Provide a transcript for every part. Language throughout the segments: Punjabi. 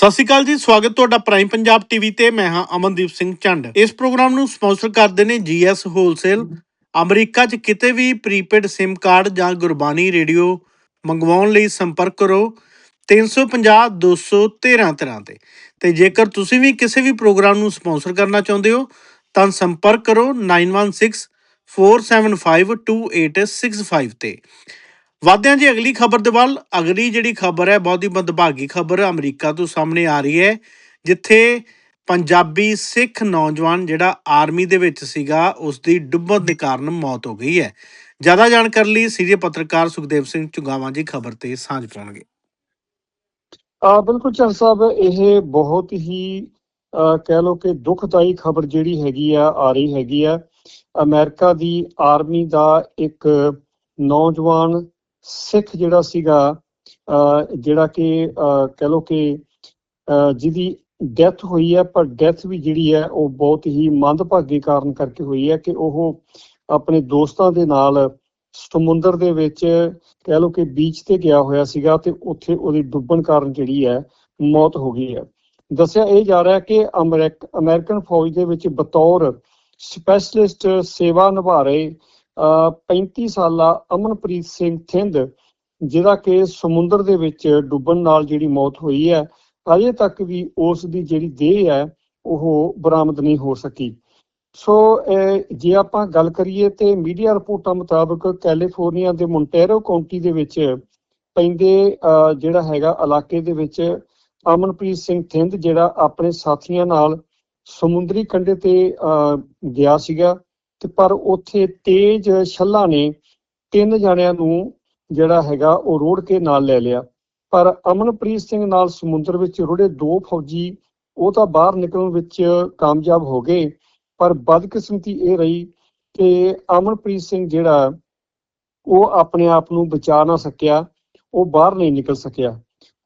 ਸਤਿ ਸ਼੍ਰੀ ਅਕਾਲ ਜੀ, ਸਵਾਗਤ ਤੁਹਾਡਾ ਪ੍ਰਾਈਮ ਪੰਜਾਬ ਟੀਵੀ ਤੇ, ਮੈਂ ਹਾਂ ਅਮਨਦੀਪ ਸਿੰਘ ਚੰਡ ਇਸ ਪ੍ਰੋਗਰਾਮ ਨੂੰ ਸਪਾਂਸਰ ਕਰਦੇ ਨੇ ਜੀਐਸ ਹੋਲਸੇਲ ਅਮਰੀਕਾ 'ਚ ਕਿਤੇ ਵੀ ਪ੍ਰੀਪੇਡ SIM ਕਾਰਡ ਜਾਂ ਗੁਰਬਾਣੀ ਰੇਡੀਓ ਮੰਗਵਾਉਣ ਲਈ ਸੰਪਰਕ ਕਰੋ 350 213 ਤਰ੍ਹਾਂ ਤੇ। ਤੇ ਜੇਕਰ ਤੁਸੀਂ ਵੀ ਕਿਸੇ ਵੀ ਪ੍ਰੋਗਰਾਮ ਨੂੰ ਸਪਾਂਸਰ ਕਰਨਾ ਚਾਹੁੰਦੇ ਹੋ, ਤਾਂ ਸੰਪਰਕ ਕਰੋ 916 475 2865 ਤੇ। ਵਾਦਿਆਂ ਜੀ ਅਗਲੀ ਖਬਰ ਦੇ ਵੱਲ ਅਗਲੀ ਜਿਹੜੀ ਖਬਰ ਹੈ ਬਹੁਤ ਹੀ ਮੰਦਭਾਗੀ ਖਬਰ ਅਮਰੀਕਾ ਤੋਂ ਸਾਹਮਣੇ ਆ ਰਹੀ ਹੈ ਜਿੱਥੇ ਪੰਜਾਬੀ ਸਿੱਖ ਨੌਜਵਾਨ ਜਿਹੜਾ ਆਰਮੀ ਦੇ ਵਿੱਚ ਸੀਗਾ ਉਸ ਦੀ ਡੁੱਬਣ ਦੇ ਕਾਰਨ ਮੌਤ ਹੋ ਗਈ ਹੈ। ਜ਼ਿਆਦਾ ਜਾਣਕਾਰੀ ਲਈ ਸੀਨੀਅਰ ਪੱਤਰਕਾਰ ਸੁਖਦੇਵ ਸਿੰਘ ਚੁਗਾਵਾਂ ਜੀ ਖਬਰ ਤੇ ਸਾਂਝ ਪਾਉਣਗੇ। ਆ ਬਿਲਕੁਲ ਚੰਦ ਸਾਹਿਬ ਇਹ ਬਹੁਤ ਹੀ ਅਹ, ਕਹਿ ਲਓ ਕਿ ਦੁਖਦਾਈ ਖਬਰ ਜਿਹੜੀ ਹੈਗੀ ਆ ਆ ਰਹੀ ਹੈਗੀ ਆ। ਅਮਰੀਕਾ ਦੀ ਆਰਮੀ ਦਾ ਇੱਕ ਨੌਜਵਾਨ ਸਿੱਖ ਜਿਹੜਾ ਸੀਗਾ ਅਹ, ਜਿਹੜਾ ਕਿ ਅਹ, ਕਹਿ ਲਓ ਕਿ ਜਿਹਦੀ ਡੈਥ ਹੋਈ ਹੈ ਪਰ ਡੈਥ ਵੀ ਜਿਹੜੀ ਹੈ ਉਹ ਬਹੁਤ ਹੀ ਮੰਦਭਾਗੀ ਕਾਰਨ ਕਰਕੇ ਹੋਈ ਹੈ ਕਿ ਉਹ ਆਪਣੇ ਦੋਸਤਾਂ ਦੇ ਨਾਲ ਸਮੁੰਦਰ ਦੇ ਵਿੱਚ ਕਹਿ ਲਓ ਕਿ ਬੀਚ ਤੇ ਗਿਆ ਹੋਇਆ ਸੀਗਾ ਤੇ ਉੱਥੇ ਉਹਦੀ ਡੁੱਬਣ ਕਾਰਨ ਜਿਹੜੀ ਹੈ ਮੌਤ ਹੋ ਗਈ ਹੈ। ਦੱਸਿਆ ਇਹ ਜਾ ਰਿਹਾ ਕਿ ਅਮਰੀਕ ਅਮਰੀਕਨ ਫੌਜ ਦੇ ਵਿੱਚ ਬਤੌਰ ਸਪੈਸ਼ਲਿਸਟ ਸੇਵਾ ਨਿਭਾ ਰਹੇ 35 ਸਾਲਾ ਅਮਨਪ੍ਰੀਤ ਸਿੰਘ ਥਿੰਦ ਜਿਹਦਾ ਕਿ ਸਮੁੰਦਰ ਦੇ ਵਿੱਚ ਡੁੱਬਣ ਨਾਲ ਜਿਹੜੀ ਮੌਤ ਹੋਈ ਹੈ ਅਜੇ ਤੱਕ ਵੀ ਉਸ ਦੀ ਜਿਹੜੀ ਦੇਹ ਹੈ ਉਹ ਬਰਾਮਦ ਨਹੀਂ ਹੋ ਸਕੀ। ਸੋ ਜੇ ਆਪਾਂ ਗੱਲ ਕਰੀਏ ਤੇ ਮੀਡੀਆ ਰਿਪੋਰਟਾਂ ਮੁਤਾਬਕ ਕੈਲੀਫੋਰਨੀਆ ਦੇ ਮੋਂਟੇਰੋ ਕਾਉਂਟੀ ਦੇ ਵਿੱਚ ਪੈਂਦੇ ਅਹ, ਜਿਹੜਾ ਹੈਗਾ ਇਲਾਕੇ ਦੇ ਵਿੱਚ ਅਮਨਪ੍ਰੀਤ ਸਿੰਘ ਥਿੰਦ ਜਿਹੜਾ ਆਪਣੇ ਸਾਥੀਆਂ ਨਾਲ ਸਮੁੰਦਰੀ ਕੰਢੇ ਤੇ ਅਹ, ਗਿਆ ਸੀਗਾ। ਤੇ ਪਰ ਉੱਥੇ ਤੇਜ਼ ਛੱਲਾਂ ਨੇ ਤਿੰਨ ਜਣਿਆਂ ਨੂੰ ਜਿਹੜਾ ਹੈਗਾ ਉਹ ਰੋੜ ਕੇ ਨਾਲ ਲੈ ਲਿਆ। ਪਰ ਅਮਨਪ੍ਰੀਤ ਸਿੰਘ ਨਾਲ ਸਮੁੰਦਰ ਵਿੱਚ ਰੁੜੇ ਦੋ ਫੌਜੀ, ਉਹ ਤਾਂ ਬਾਹਰ ਨਿਕਲਣ ਵਿੱਚ ਕਾਮਯਾਬ ਹੋ ਗਏ, ਪਰ ਬਦਕਿਸਮਤੀ ਇਹ ਰਹੀ ਕਿ ਅਮਨਪ੍ਰੀਤ ਸਿੰਘ ਜਿਹੜਾ ਉਹ ਆਪਣੇ ਆਪ ਨੂੰ ਬਚਾ ਨਾ ਸਕਿਆ, ਉਹ ਬਾਹਰ ਨਹੀਂ ਨਿਕਲ ਸਕਿਆ।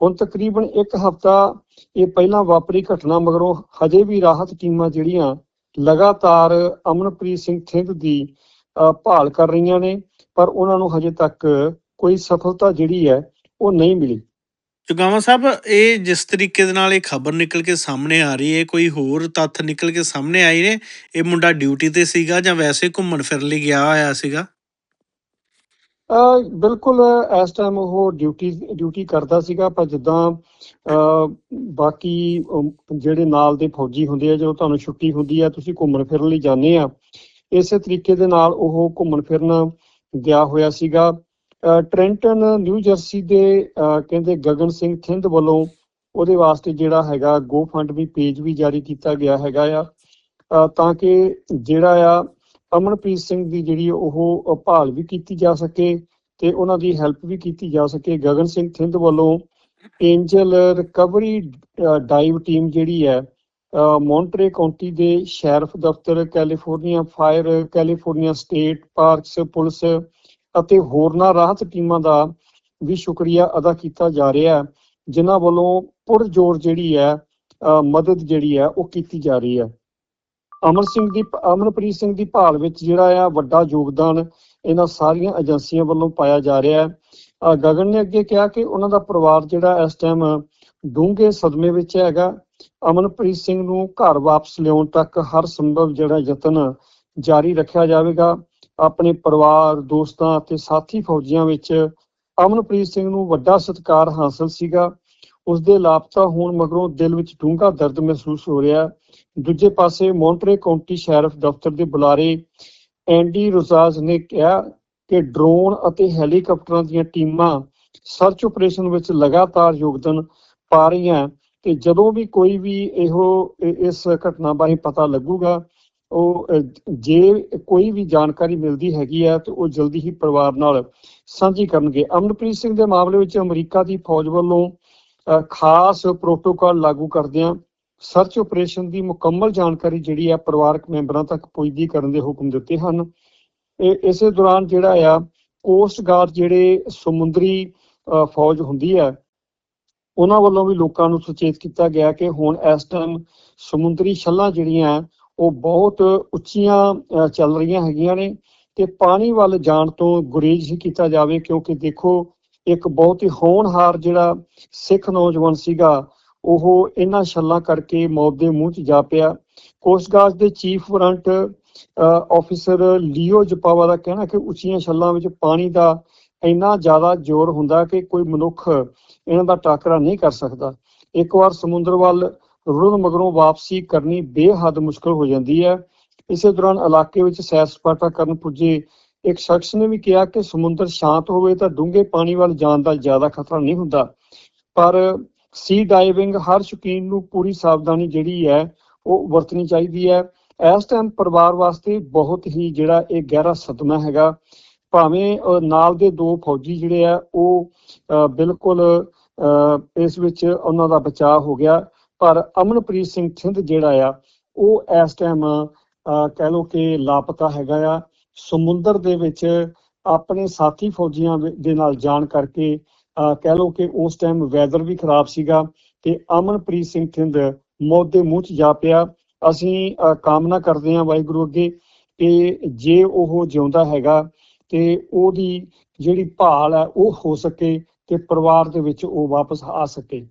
ਹੁਣ ਤਕਰੀਬਨ ਇੱਕ ਹਫ਼ਤਾ ਇਹ ਪਹਿਲਾਂ ਵਾਪਰੀ ਘਟਨਾ ਮਗਰੋਂ ਹਜੇ ਵੀ ਰਾਹਤ ਟੀਮਾਂ ਜਿਹੜੀਆਂ ਲਗਾਤਾਰ ਅਮਨਪ੍ਰੀਤ ਸਿੰਘ ਥਿੰਦ ਦੀ ਭਾਲ ਕਰ ਰਹੀਆਂ ਨੇ, ਪਰ ਉਹਨਾਂ ਨੂੰ ਹਜੇ ਤੱਕ ਕੋਈ ਸਫਲਤਾ ਜਿਹੜੀ ਹੈ, ਉਹ ਨਹੀਂ ਮਿਲੀ। ਚੁਗਾਵਾਂ ਸਾਹਿਬ, ਇਹ ਜਿਸ ਤਰੀਕੇ ਦੇ ਨਾਲ ਇਹ ਖਬਰ ਨਿਕਲ ਕੇ ਸਾਹਮਣੇ ਆ ਰਹੀ ਹੈ, ਕੋਈ ਹੋਰ ਤੱਥ ਨਿਕਲ ਕੇ ਸਾਹਮਣੇ ਆਏ ਨੇ? ਇਹ ਮੁੰਡਾ ਡਿਊਟੀ ਤੇ ਸੀਗਾ ਜਾਂ ਵੈਸੇ ਘੁੰਮਣ ਫਿਰਨ ਲਈ ਗਿਆ ਹੋਇਆ ਸੀਗਾ? ਬਿਲਕੁਲ ਇਸ ਟਾਈਮ ਉਹ ਡਿਊਟੀ ਡਿਊਟੀ ਕਰਦਾ ਸੀਗਾ ਪਰ ਜਿੱਦਾਂ ਬਾਕੀ ਜਿਹੜੇ ਨਾਲ ਦੇ ਫੌਜੀ ਹੁੰਦੇ ਆ ਜਦੋਂ ਤੁਹਾਨੂੰ ਛੁੱਟੀ ਹੁੰਦੀ ਆ ਤੁਸੀਂ ਘੁੰਮਣ ਫਿਰਨ ਲਈ ਜਾਂਦੇ ਆ ਇਸੇ ਤਰੀਕੇ ਦੇ ਨਾਲ ਉਹ ਘੁੰਮਣ ਫਿਰਨ ਗਿਆ ਹੋਇਆ ਸੀਗਾ। ਅਹ, ਟ੍ਰੈਂਟਨ ਨਿਊ ਜਰਸੀ ਦੇ ਅਹ, ਕਹਿੰਦੇ ਗਗਨ ਸਿੰਘ ਥਿੰਦ ਵੱਲੋਂ ਉਹਦੇ ਵਾਸਤੇ ਜਿਹੜਾ ਹੈਗਾ ਗੋ ਫੰਡ ਵੀ ਪੇਜ ਵੀ ਜਾਰੀ ਕੀਤਾ ਗਿਆ ਹੈਗਾ ਆ। ਤਾਂ ਕਿ ਜਿਹੜਾ ਆ ਅਮਨਪ੍ਰੀਤ ਸਿੰਘ ਦੀ ਜਿਹੜੀ ਉਹ ਭਾਲ ਵੀ ਕੀਤੀ ਜਾ ਸਕੇ ਤੇ ਉਹਨਾਂ ਦੀ ਹੈਲਪ ਵੀ ਕੀਤੀ ਜਾ ਸਕੇ। ਗਗਨ ਸਿੰਘ ਥਿੰਦ ਵੱਲੋਂ ਐਂਜਲ ਰਿਕਵਰੀ ਡਾਈਵ ਟੀਮ ਜਿਹੜੀ ਹੈ ਅ, ਮੌਂਟਰੇ ਕਾਉਂਟੀ ਦੇ ਸ਼ੈਰਫ ਦਫ਼ਤਰ California fire California state parks police ਅਤੇ ਹੋਰਨਾਂ ਰਾਹਤ ਟੀਮਾਂ ਦਾ ਵੀ ਸ਼ੁਕਰੀਆ ਅਦਾ ਕੀਤਾ ਜਾ ਰਿਹਾ ਹੈ ਜਿਨ੍ਹਾਂ ਵੱਲੋਂ ਪੁਰਜੋਰ ਜਿਹੜੀ ਹੈ ਮਦਦ ਜਿਹੜੀ ਹੈ ਉਹ ਕੀਤੀ ਜਾ ਰਹੀ ਹੈ। ਅਮਨ ਸਿੰਘ ਦੀ, ਅਮਨਪ੍ਰੀਤ ਸਿੰਘ ਦੀ ਭਾਲ ਵਿੱਚ ਜਿਹੜਾ ਆ ਵੱਡਾ ਯੋਗਦਾਨ ਇਹਨਾਂ ਸਾਰੀਆਂ ਏਜੰਸੀਆਂ ਵੱਲੋਂ ਪਾਇਆ ਜਾ ਰਿਹਾ ਹੈ। ਗਗਨ ਨੇ ਅੱਗੇ ਕਿਹਾ ਕਿ ਉਹਨਾਂ ਦਾ ਪਰਿਵਾਰ ਜਿਹੜਾ ਇਸ ਟਾਈਮ ਡੂੰਘੇ ਸਦਮੇ ਵਿੱਚ ਹੈਗਾ। ਅਮਨਪ੍ਰੀਤ ਸਿੰਘ ਨੂੰ ਘਰ ਵਾਪਸ ਲਿਆਉਣ ਤੱਕ ਹਰ ਸੰਭਵ ਜਿਹੜਾ ਯਤਨ ਜਾਰੀ ਰੱਖਿਆ ਜਾਵੇਗਾ। ਆਪਣੇ ਪਰਿਵਾਰ, ਦੋਸਤਾਂ ਅਤੇ ਸਾਥੀ ਫੌਜੀਆਂ ਵਿੱਚ ਅਮਨਪ੍ਰੀਤ ਸਿੰਘ ਨੂੰ ਵੱਡਾ ਸਤਿਕਾਰ ਹਾਸਲ ਸੀਗਾ। ਉਸਦੇ ਲਾਪਤਾ ਹੋਣ ਮਗਰੋਂ ਦਿਲ ਵਿੱਚ ਡੂੰਘਾ ਦਰਦ ਮਹਿਸੂਸ ਹੋ ਰਿਹਾ ਦੂਜੇ ਪਾਸੇ ਮੌਂਟਰੇ ਕਾਉਂਟੀ ਸ਼ੈਰਿਫ ਦਫ਼ਤਰ ਦੇ ਬੁਲਾਰੇ ਐਂਡੀ ਰੋਜ਼ਾਜ਼ ਨੇ ਕਿਹਾ ਕਿ ਡਰੋਨ ਅਤੇ ਹੈਲੀਕਾਪਟਰਾਂ ਦੀਆਂ ਟੀਮਾਂ ਸਰਚ ਆਪਰੇਸ਼ਨ ਵਿੱਚ ਲਗਾਤਾਰ ਯੋਗਦਾਨ ਪਾ ਰਹੀਆਂ ਤੇ ਜਦੋਂ ਵੀ ਕੋਈ ਵੀ ਇਹੋ ਇਸ ਘਟਨਾ ਬਾਰੇ ਪਤਾ ਲੱਗੂਗਾ, ਉਹ ਜੇ ਕੋਈ ਵੀ ਜਾਣਕਾਰੀ ਮਿਲਦੀ ਹੈਗੀ ਹੈ ਤੇ ਉਹ ਜਲਦੀ ਹੀ ਪਰਿਵਾਰ ਨਾਲ ਸਾਂਝੀ ਕਰਨਗੇ। ਅਮਨਪ੍ਰੀਤ ਸਿੰਘ ਦੇ ਮਾਮਲੇ ਵਿੱਚ ਅਮਰੀਕਾ ਦੀ ਫੌਜ ਵੱਲੋਂ ਖਾਸ ਪ੍ਰੋਟੋਕਾਲ ਲਾਗੂ ਕਰਦਿਆਂ ਸਰਚ ਆਪਰੇਸ਼ਨ ਦੀ ਮੁਕੰਮਲ ਜਾਣਕਾਰੀ ਜਿਹੜੀ ਆ ਪਰਿਵਾਰਕ ਮੈਂਬਰਾਂ ਤੱਕ ਪੁੱਜਦੀ ਕਰਨ ਦੇ ਹੁਕਮ ਦਿੱਤੇ ਹਨ। ਇਸੇ ਦੌਰਾਨ ਜਿਹੜਾ ਆ ਕੋਸਟ ਗਾਰਡ ਜਿਹੜੇ ਸਮੁੰਦਰੀ ਫੌਜ ਹੁੰਦੀ ਹੈ, ਉਹਨਾਂ ਵੱਲੋਂ ਵੀ ਲੋਕਾਂ ਨੂੰ ਸੁਚੇਤ ਕੀਤਾ ਗਿਆ ਕਿ ਹੁਣ ਇਸ ਟਾਈਮ ਸਮੁੰਦਰੀ ਛੱਲਾਂ ਜਿਹੜੀਆਂ ਉਹ ਬਹੁਤ ਉੱਚੀਆਂ ਚੱਲ ਰਹੀਆਂ ਹੈਗੀਆਂ ਨੇ ਤੇ ਪਾਣੀ ਵੱਲ ਜਾਣ ਤੋਂ ਗੁਰੇਜ਼ ਹੀ ਕੀਤਾ ਜਾਵੇ ਕਿਉਂਕਿ ਦੇਖੋ ਇੱਕ ਬਹੁਤ ਹੀ ਹੋਣਹਾਰ ਜਿਹੜਾ ਸਿੱਖ ਨੌਜਵਾਨ ਸੀਗਾ, ਉਹ ਇਹਨਾਂ ਛੱਲਾਂ ਕਰਕੇ ਮੌਤ ਦੇ ਮੂੰਹ 'ਚ ਜਾ ਪਿਆ। ਕੋਸਟ ਗਾਰਡ ਦੇ ਚੀਫ ਵਾਰੰਟ ਆਫੀਸਰ ਲਿਓ ਜਪਾਵਾ ਦਾ ਕਹਿਣਾ ਕਿ ਉੱਚੀਆਂ ਛੱਲਾਂ ਵਿੱਚ ਪਾਣੀ ਦਾ ਇੰਨਾ ਜ਼ਿਆਦਾ ਜ਼ੋਰ ਹੁੰਦਾ ਕਿ ਕੋਈ ਮਨੁੱਖ ਇਹਨਾਂ ਦਾ ਟਾਕਰਾ ਨਹੀਂ ਕਰ ਸਕਦਾ। ਇੱਕ ਵਾਰ ਸਮੁੰਦਰ ਵੱਲ ਰੁੜਨ ਮਗਰੋਂ ਵਾਪਸੀ ਕਰਨੀ ਬੇਹੱਦ ਮੁਸ਼ਕਲ ਹੋ ਜਾਂਦੀ ਹੈ। ਇਸੇ ਦੌਰਾਨ ਇਲਾਕੇ ਵਿੱਚ ਸੈਰ ਸਪਾਟਾ ਕਰਨ ਪੁੱਜੇ ਇੱਕ ਸ਼ਖਸ ਨੇ ਵੀ ਕਿਹਾ ਕਿ ਸਮੁੰਦਰ ਸ਼ਾਂਤ ਹੋਵੇ ਤਾਂ ਡੂੰਘੇ ਪਾਣੀ ਵੱਲ ਜਾਣ ਦਾ ਜ਼ਿਆਦਾ ਖਤਰਾ ਨਹੀਂ ਹੁੰਦਾ। ਪਰ ਸੀ ਡਾਈਵਿੰਗ ਹਰ ਸ਼ੌਕੀਨ ਨੂੰ ਪੂਰੀ ਸਾਵਧਾਨੀ ਜਿਹੜੀ ਹੈ ਉਹ ਵਰਤਣੀ ਚਾਹੀਦੀ ਹੈ। ਇਸ ਟਾਈਮ ਪਰਿਵਾਰ ਵਾਸਤੇ ਬਹੁਤ ਹੀ ਜਿਹੜਾ ਇਹ ਗਹਿਰਾ ਸਦਮਾ ਹੈਗਾ। ਭਾਵੇਂ ਨਾਲ ਦੇ ਦੋ ਫੌਜੀ ਜਿਹੜੇ ਆ ਉਹ ਅਹ, ਬਿਲਕੁਲ ਅਹ, ਇਸ ਵਿੱਚ ਉਹਨਾਂ ਦਾ ਬਚਾਅ ਹੋ ਗਿਆ। ਪਰ ਅਮਨਪ੍ਰੀਤ ਸਿੰਘ ਥਿੰਦ ਜਿਹੜਾ ਆ ਉਹ ਇਸ ਟਾਈਮ ਕਹਿ ਲੋ ਕਿ ਲਾਪਤਾ ਹੈਗਾ ਆ। ਸਮੁੰਦਰ ਦੇ ਵਿੱਚ ਆਪਣੇ ਸਾਥੀ ਫੌਜੀਆਂ ਦੇ ਨਾਲ ਜਾਣ ਕਰਕੇ ਅਹ, ਕਹਿ ਲਓ ਕਿ ਉਸ ਟਾਈਮ ਵੈਦਰ ਵੀ ਖਰਾਬ ਸੀਗਾ ਤੇ ਅਮਨਪ੍ਰੀਤ ਸਿੰਘ ਥਿੰਦ ਮੌਤ ਦੇ ਮੂੰਹ 'ਚ ਜਾ ਪਿਆ। ਅਸੀਂ ਅਹ, ਕਾਮਨਾ ਕਰਦੇ ਹਾਂ ਵਾਹਿਗੁਰੂ ਅੱਗੇ ਕਿ ਜੇ ਉਹ ਜਿਉਂਦਾ ਹੈਗਾ ਤੇ ਉਹਦੀ ਜਿਹੜੀ ਭਾਲ ਹੈ ਉਹ ਹੋ ਸਕੇ ਤੇ ਪਰਿਵਾਰ ਦੇ ਵਿੱਚ ਉਹ ਵਾਪਸ ਆ ਸਕੇ।